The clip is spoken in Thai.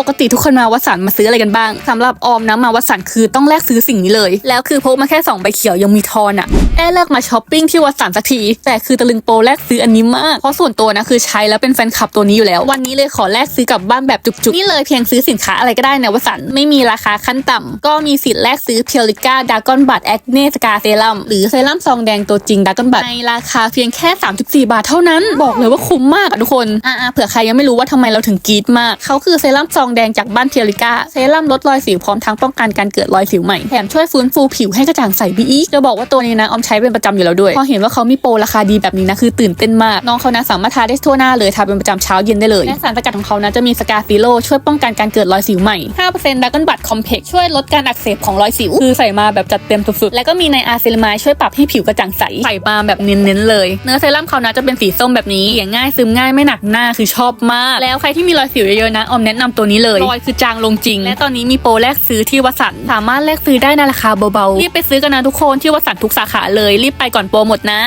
ปกติทุกคนมาวัดสันมาซื้ออะไรกันบ้างสำหรับออมนะมาวัดสันคือต้องแลกซื้อสิ่งนี้เลย แล้วคือพกมาแค่2ใบเขียวยังมีทอนอะ แอเลิกมาช้อปปิ้งที่วัดสันสักที แต่คือตะลึงโปรแลกซื้ออันนี้มาก เพราะส่วนตัวนะคือใช้แล้วเป็นแฟนคลับตัวนี้อยู่แล้ว วันนี้เลยขอแลกซื้อกลับบ้านแบบจุกๆ นี่เลยเพียงซื้อสินค้าอะไรก็ได้ในวัดสันไม่มีราคาขั้นต่ำก็มีสิทธิ์แลกซื้อเพียริก้าดากอนบัตแอคเนสกาเซรั่มหรือเซรั่มซองแดงตัวจริงดากอนบัตในราคาเพียงแค่ 34 บาทเท่านั้น บอกเลยว่าคุ้มมากอะทุกคนอ่าเผื่อใครยังไม่รู้ว่าทำไมเราถึงกรี๊ดมากเขาคือเซรั่มซองแดงจากบ้านเพียริก้าเซรั่มลดรอยสิวพร้อมทั้งป้องกันการเกิดรอยสิวใหม่แถมช่วยฟื้นฟูผิวให้กระจ่างใสไปอีกจะบอกว่าตัวนี้นะออมใช้เป็นประจำอยู่แล้วด้วย พอเห็นว่าเขามีโปรราคาดีแบบนี้นะคือตื่นเต้นมากน้องเขานะสามารถทาได้ทั่วหน้าเลยทาเป็นประจำเช้าเย็นได้เลยและสารสกัดของเขานะจะมีสกาฟิโลช่วยป้องกันการเกิดรอยสิวใหม่5%ดักกันบัตคอมเพกช่วยลดการอักเสบของรอยสิว คือใส่มาแบบจัดเต็มสุดๆ แล้วก็มีในอาร์เซลามายช่วยปรับให้ผิวกระจ่างใส ใส่มาแบบเน้นๆเลย เนื้อเซรั่มเขานะจะเป็นสีส้มแบบนี้เขียง่ายซึมง่ายไม่หนักหน้าคือชอบมาก แล้วใครที่มีรอยสิวเยอะๆนะออมแนะนำตัวนี้เลยรอยคือจางลงจริง และตอนนี้มีโปรแลกซื้อที่วัสันต์สามารถแลกซื้อได้ในราคาเบาๆรีบไปซื้อกันนะทุกคนที่วัสันต์ทุกสาขาเลยรีบไปก่อนโปรหมดนะ